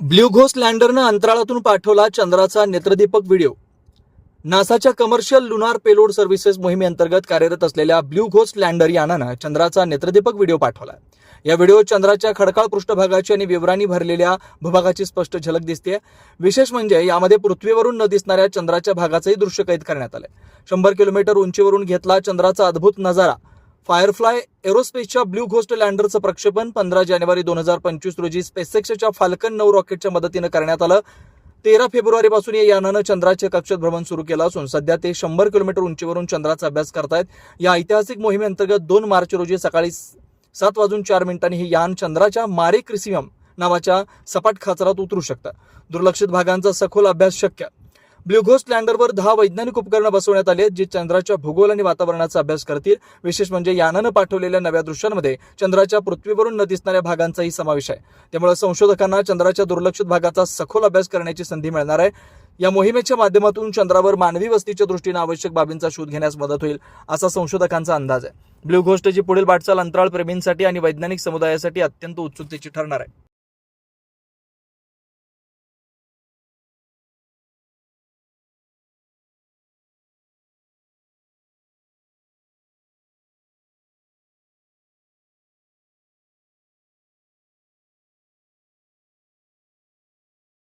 ब्ल्यूघोस लँडरनं अंतराळातून पाठवला चंद्राचा नेत्रदीपक व्हिडिओ. नासाच्या कमर्शियल लुनार पेलोड सर्व्हिसेस मोहिमेअंतर्गत कार्यरत असलेल्या ब्ल्यू घोस्ट लँडर यानानं चंद्राचा नेत्रदीपक व्हिडिओ पाठवला. या व्हिडिओ चंद्राच्या खडकाळ पृष्ठभागाची आणि विवरांनी भरलेल्या भूभागाची स्पष्ट झलक दिसते विशेष म्हणजे यामध्ये पृथ्वीवरून न दिसणाऱ्या चंद्राच्या भागाचंही दृश्य कैद करण्यात आलं शंभर किलोमीटर उंचीवरून घेतला चंद्राचा अद्भुत नजारा फायरफ्लाय एरोस्पेसच्या ब्ल्यू घोस्ट लँडरचं प्रक्षेपण पंधरा जानेवारी दोन हजार पंचवीस रोजी स्पेसएक्सच्या फाल्कन नऊ रॉकेटच्या मदतीनं करण्यात आलं. तेरा फेब्रुवारीपासून या यानानं चंद्राच्या कक्षेत भ्रमण सुरू केलं असून सध्या ते शंभर किलोमीटर उंचीवरून चंद्राचा अभ्यास करतायत. या ऐतिहासिक मोहिमेअंतर्गत दोन मार्च रोजी सकाळी सात वाजून चार मिनिटांनी हे यान चंद्राच्या मारे क्रिसियम नावाच्या सपाट खाचरात उतरू शकतं. दुर्लक्षित भागांचा सखोल अभ्यास शक्य ब्ल्यूघोस्ट लँडरवर दहा वैज्ञानिक उपकरणं बसवण्यात आली आहेत जी चंद्राच्या भूगोल आणि वातावरणाचा अभ्यास करतील. विशेष म्हणजे यानानं पाठवलेल्या नव्या दृश्यांमध्ये चंद्राच्या पृथ्वीवरून न दिसणाऱ्या भागांचाही समावेश आहे. त्यामुळे संशोधकांना चंद्राच्या दुर्लक्षित भागाचा सखोल अभ्यास करण्याची संधी मिळणार आहे. या मोहिमेच्या माध्यमातून चंद्रावर मानवी वस्तीच्या दृष्टीने आवश्यक बाबींचा शोध घेण्यास मदत होईल असा संशोधकांचा अंदाज आहे. ब्ल्यू जी पुढील वाटचाल अंतराळ प्रेमींसाठी आणि वैज्ञानिक समुदायासाठी अत्यंत उत्सुकतेची ठरणार आहे.